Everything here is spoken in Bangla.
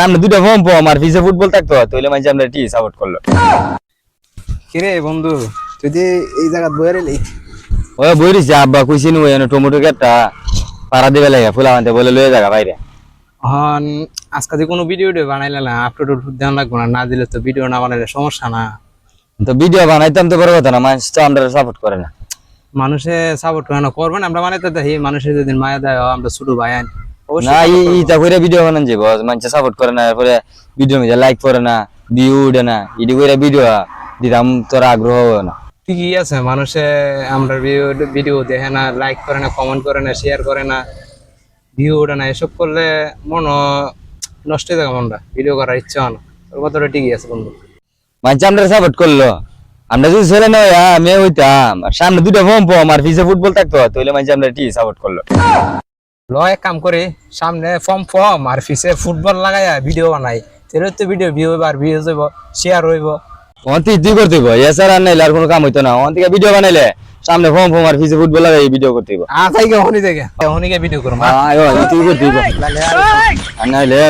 সামনে দুটো ফর্ম পো আমার ফিসে ফুটবল থাকতো তাহলে মাঝে আমরা টি সাপোর্ট করল? কিরে বন্ধু তুই যে এই জায়গা বয়ে রেলি দিছে আব্বা কইছি নি ওই টমেটো কেটটা পাড়া দিবে লাগে ফুলা আনতে বলে লয়ে জায়গা বাইরে। হন আজকে যে কোনো ভিডিও বানাইলে না আপলোড ধ্যান রাখব না না দিলে তো ভিডিও না বানাইলে সমস্যা না। তো ভিডিও বানাইতাম তো বড় কথা না মানুষ তো আমরা সাপোর্ট করে না। মানুষে সাপোর্ট করে না করবেন আমরা বানাইতে দেখি মানুষের যদি মায়া দেয় আমরা শুরু ভাইয়ান না ইটা করে ভিডিও বানান যাব মানুষ সাপোর্ট করে না এরপরে ভিডিও মধ্যে লাইক করে না ভিউ উঠে না। ইডি করে ভিডিও দিতাম তোর আগ্রহ হবে না। ঠিকই আছে মানুষে আমরা ভিডিও দেখে না লাইক করে না কমেন্ট করে না শেয়ার করে না ভিউ ওঠে না এসব করলে মন নষ্ট হয়ে যাবে মনটা। ভিডিও করার ইচ্ছা হয় না। ওর কথাটা ঠিকই আছে বন্ধু। মানুষ আমরা সাপোর্ট করল। আমরা যদি ছেলে নয় মেয়ে হইতাম আর সামনে দুটো ফর্ম পো আমার ফিসে ফুটবল থাকতো তাহলে মানুষ আমরা টি সাপোর্ট করল। ল এক কাম করে সামনে ফর্ম ফর্ম আর ফিসে ফুটবল লাগাইয়া ভিডিও বানাই। তাহলে তো ভিডিও ভিউ হইব আর ভিউ হইব শেয়ার হইব। অন্তি তুই করতে হইব এছাড়া আর নাইলে আর কোনো কাম হইতো না। অন্তিকে ভিডিও বানাইলে সামনে ফর্ম ফর্ম আর ফিসে ফুটবল লাগাই ভিডিও করতে হইব। আ তাই হনি থেকে হনিকে ভিডিও করব আয় তুই করতে হইব। আর নাইলে